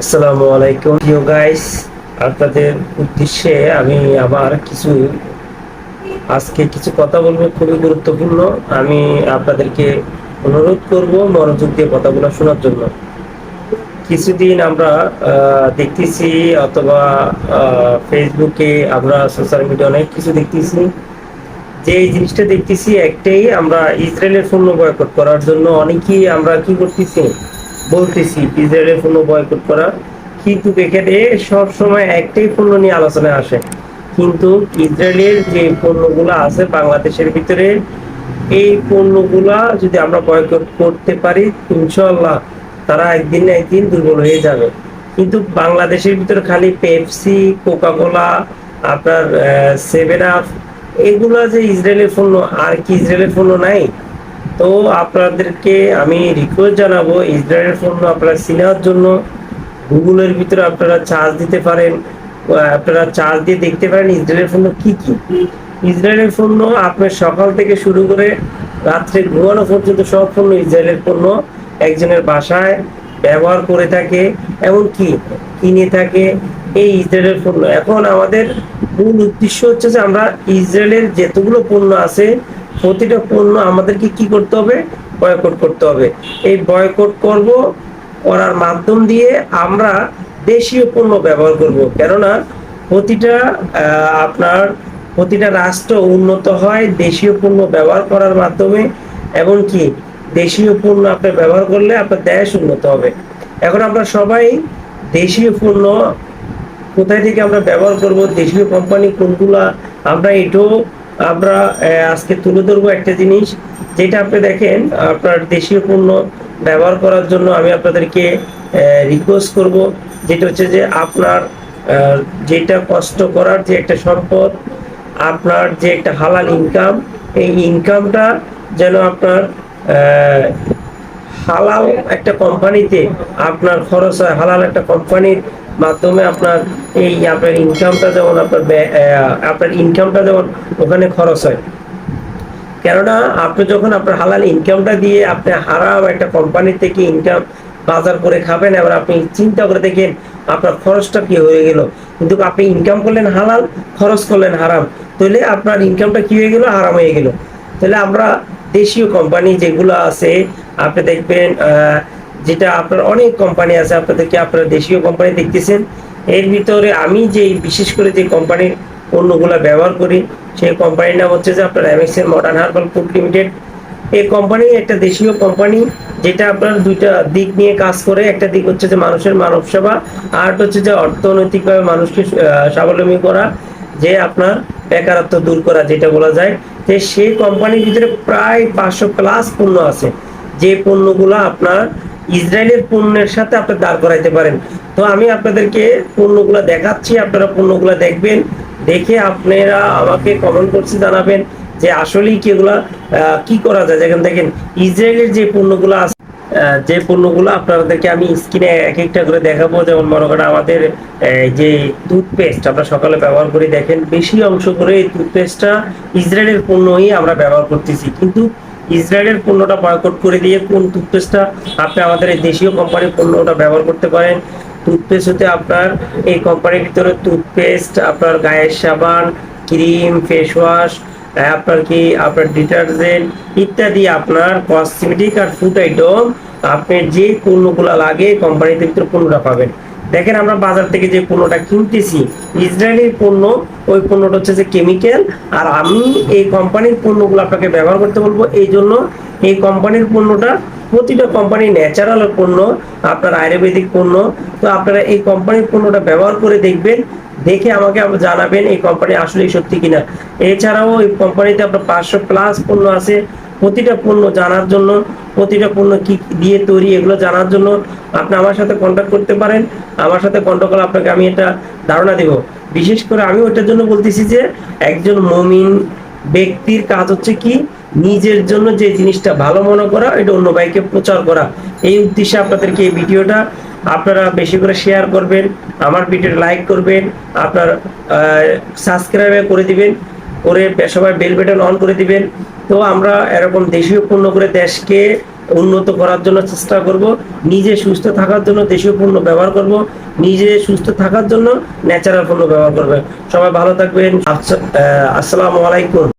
আসসালামু আলাইকুম। প্রিয় গাইস আপনাদের উদ্দেশ্যে আমি আবার কিছু, আজকে কিছু কথা বলব, খুবই গুরুত্বপূর্ণ। আমি আপনাদেরকে অনুরোধ করব মনোযোগ দিয়ে কথাগুলো শোনার জন্য। কিছুদিন আমরা দেখতেছি অথবা ফেসবুকে আমরা সোশ্যাল মিডিয়া অনেক কিছু দেখতেছি। যে এই জিনিসটা দেখতেছি একটাই, আমরা ইসরায়েলের পণ্য বয়কট করার জন্য অনেকেই আমরা কি করতেছি বলতেছি ইসরায়েলের পণ্য বয়কট করা। কিন্তু এখানে সব সময় একটাই পণ্য নিয়ে আলোচনায় আসে। কিন্তু ইসরায়েলের যে পণ্যগুলো আছে বাংলাদেশের ভিতরে, এই পণ্যগুলা যদি আমরা বয়কট করতে পারি ইনশাল্লাহ তারা একদিন না একদিন দুর্বল হয়ে যাবে। কিন্তু বাংলাদেশের ভিতরে খালি পেপসি কোকা কোলা আপনার সেভেন আপ, এগুলা যে ইসরায়েলের পণ্য, আর কি ইসরায়েলের পণ্য নাই তো আপনাদেরকে আমি রিকোয়েস্ট জানাব ইসরায়েলের পণ্য আপনারা সিনেমার জন্য। গুগলের ভিতরে আপনারা চার্জ দিতে পারেন। আপনারা চার্জ দিয়ে দেখতে পারেন ইসরায়েলের পণ্য কি কি। ইসরায়েলের পণ্য আপনার সকাল থেকে শুরু করে রাত্রে ঘুমানো পর্যন্ত সব পণ্য ইসরায়েলের পণ্য একজনের বাসায় ব্যবহার করে থাকে এমনকি কিনে থাকে এই ইসরায়েলের পণ্য এখন আমাদের মূল উদ্দেশ্য হচ্ছে যে আমরা ইসরায়েলের যেতগুলো পণ্য আছে প্রতিটা পণ্য আমাদেরকে কি করতে হবে? বয়কট করতে হবে। এই বয়কট করব করার মাধ্যম দিয়ে আমরা দেশীয় পণ্য ব্যবহার করব। কেননা প্রতিটা আপনার প্রতিটা রাষ্ট্র উন্নত হয় দেশীয় পণ্য ব্যবহার করার মাধ্যমে। এমনকি দেশীয় পণ্য আপনি ব্যবহার করলে আপনার দেশ উন্নত হবে। এখন আমরা সবাই দেশীয় পণ্য কোথায় থেকে আমরা ব্যবহার করব? দেশীয় কোম্পানি কোনগুলা? আমরা এটাও আমরা আজকে তুলে ধরবো একটা জিনিস, যেটা আপনি দেখেন, আপনার দেশীয় পণ্য ব্যবহার করার জন্য আমি আপনাদেরকে রিকোয়েস্ট করব, যেটা হচ্ছে যে আপনার যেটা কষ্ট করার যে একটা সম্পদ, আপনার যে একটা হালাল ইনকাম এই ইনকামটা যেন আপনার হালাল একটা কোম্পানিতে আপনার খরচ হয়, হালাল একটা কোম্পানির মাধ্যমে আপনার এই আপনার ইনকামটা যেমন আপনার আপনার ইনকামটা যেমন ওখানে খরচ হয়। কেননা আপনি যখন আপনার হালাল ইনকামটা দিয়ে আপনি হারাম একটা কোম্পানি থেকে ইনকাম বাজার করে খাবেন, এবার আপনি চিন্তা করে দেখেন আপনার খরচটা কি হয়ে গেল। কিন্তু আপনি ইনকাম করলেন হালাল, খরচ করলেন হারাম। তাহলে আপনার ইনকামটা কি হয়ে গেল? হারাম হয়ে গেল। তাহলে আমরা দেশীয় কোম্পানি যেগুলো আছে, আপনি দেখবেন যেটা আপনার অনেক কোম্পানি আছে, আপনাদেরকে আপনারা দেশীয় কোম্পানি দেখতেছেন। এর ভিতরে আমি যে বিশেষ করে যে কোম্পানির পণ্যগুলো ব্যবহার করি, সেই কোম্পানির নাম হচ্ছে যে আপনার এমএক্স এর মডার্ন হার্বাল ফুড লিমিটেড এই কোম্পানি একটা দেশীয় কোম্পানি যেটা আপনার দুইটা দিক নিয়ে কাজ করে। একটা দিক হচ্ছে যে মানুষের মানব সেবা আর হচ্ছে যে অর্থনৈতিকভাবে মানুষকে স্বাবলম্বী করা, যে আপনার বেকারত্ব দূর করা, যেটা বলা যায়। যে সেই কোম্পানির ভিতরে প্রায় পাঁচশো প্লাস পণ্য আছে। যে পণ্যগুলো আপনার ইসরায়েলের পণ্যের সাথে আপনি দাঁড় করাইতে পারেন। তো আমি আপনাদেরকে পণ্যগুলো দেখাচ্ছি, আপনারা পণ্যগুলো দেখবেন, দেখে আপনারা আমাকে কমেন্ট করছে জানাবেন যে আসলেই কি এগুলা কি করা যায়। যেখানে দেখেন, ইসরায়েলের যে পণ্যগুলো আছে যে পণ্যগুলো আপনাদেরকে আমি স্ক্রিনে এক একটা করে দেখাবো। যেমন মনে করেন আমাদের যে টুথপেস্ট আমরা সকালে ব্যবহার করি, দেখেন বেশি অংশ করে এই টুথপেস্টটা ইসরায়েলের পণ্যই আমরা ব্যবহার করতেছি। কিন্তু ইসরায়েলের পণ্যটা বয়কট করে দিয়ে কোন টুথপেস্টটা আপনি আমাদের এই দেশীয় কোম্পানির পণ্যটা ব্যবহার করতে পারেন? টুথপেস্ট হতে আপনার এই কোম্পানির ভিতরে টুথপেস্ট আপনার গায়ের সাবান ক্রিম ফেস ওয়াশ আপনার কি, আপনার ডিটারজেন্ট ইত্যাদি, আপনার কসমেটিক আর ফুড আইটেম আপনার যে পণ্যগুলো লাগে কোম্পানিতে ভিতরে পণ্যটা পাবেন। দেখেন আমরা বাজার থেকে যে পণ্যটা কিনতেছি, ইসরায়েলের পণ্য, ওই পণ্যটা হচ্ছে যে কেমিক্যাল। আর আমি এই কোম্পানির পণ্যগুলো আপনাকে ব্যবহার করতে বলব, এই জন্য এই কোম্পানির পণ্যটা প্রতিটা কোম্পানি ন্যাচারাল পণ্য, আপনার আয়ুর্বেদিক পণ্য। তো আপনারা এই কোম্পানির পণ্যটা ব্যবহার করে দেখবেন, দেখে আমাকে জানাবেন এই কোম্পানি আসলেই সত্যি কিনা। এছাড়াও এই কোম্পানিতে আপনার পাঁচশো প্লাস পণ্য আছে। প্রতিটা পণ্য জানার জন্য, প্রতিটা পণ্য কি দিয়ে তৈরি এগুলো জানার জন্য আপনি আমার সাথে কন্ট্যাক্ট করতে পারেন। আমার সাথে কন্ট্যাক্ট করলে আপনাকে আমি এটা ধারণা দেব। বিশেষ করে আমি ওইটার জন্য বলতেছি যে, একজন মমিন ব্যক্তির কাজ হচ্ছে কি? নিজের জন্য যে জিনিসটা ভালো মনে করা, এটা অন্য ভাইকে প্রচার করা। এই উদ্দেশ্যে আপনাদেরকে এই ভিডিওটা আপনারা বেশি করে শেয়ার করবেন, আমার ভিডিওটা লাইক করবেন, আপনার সাবস্ক্রাইব করে দিবেন, করে সবাই বেল বাটন অন করে দিবেন। তো আমরা এরকম দেশীয় পণ্য করে দেশকে উন্নত করার জন্য চেষ্টা করব নিজে সুস্থ থাকার জন্য দেশীয় পণ্য ব্যবহার করব নিজে সুস্থ থাকার জন্য ন্যাচারাল পণ্য ব্যবহার করবে। সবাই ভালো থাকবেন আচ্ছা, আসসালামু আলাইকুম।